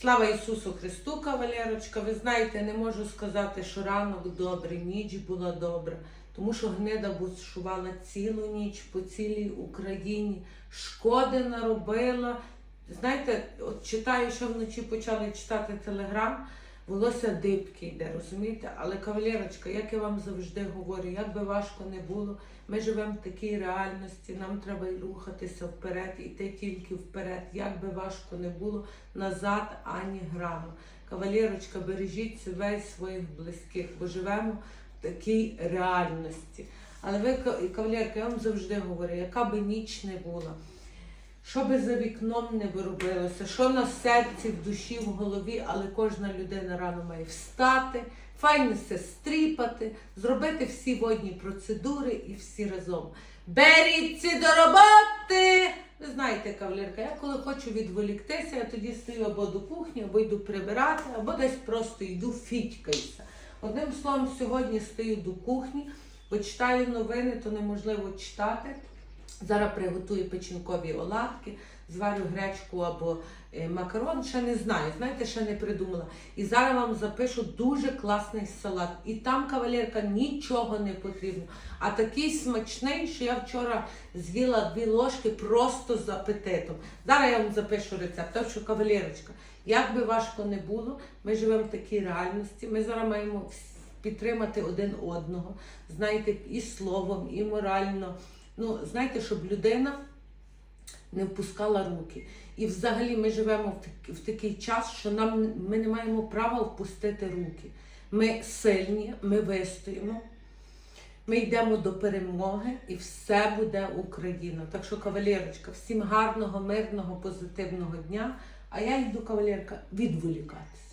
Слава Ісусу Христу, кавалерочка. Ви знаєте, не можу сказати, що ранок добрий, ніч була добра, тому що гнида бушувала цілу ніч по цілій Україні. Шкоди наробила. Знаєте, от читаю, що вночі почали читати телеграм, волосся дибки йде, розумієте? Але кавалерочка, як я вам завжди говорю, як би важко не було, ми живемо в такій реальності, нам треба рухатися вперед, іти тільки вперед. Як би важко не було, назад ані граму. Кавалерочка, бережіть себе і своїх близьких, бо живемо в такій реальності. Але ви, кавалерка, я вам завжди говорю, яка би ніч не була, що би за вікном не виробилося, що на серці, в душі, в голові, але кожна людина рано має встати, файно се стріпати, зробити всі водні процедури і всі разом. Беріться до роботи! Ви знаєте, кавалерка, я коли хочу відволіктися, я тоді стою або до кухні, або йду прибирати, або десь просто йду фітькаюся. Одним словом, сьогодні стою до кухні, бо читаю новини, то неможливо читати. Зараз приготую печінкові оладки, зварю гречку або е, макарон, ще не знаю, знаєте, ще не придумала. І зараз вам запишу дуже класний салат. І там, кавалерка, нічого не потрібно. А такий смачний, що я вчора з'їла дві ложки просто з апетитом. Зараз я вам запишу рецепт. Так що, кавалерочка, як би важко не було, ми живемо в такій реальності. Ми зараз маємо підтримати один одного, знаєте, і словом, і морально. Ну, знаєте, щоб людина не впускала руки. І взагалі ми живемо в, так- в такий час, що нам ми не маємо права впустити руки. Ми сильні, ми вистоїмо. Ми йдемо до перемоги і все буде Україна. Так що, кавалерочка, всім гарного, мирного, позитивного дня. А я йду, кавалерка, відволікатися.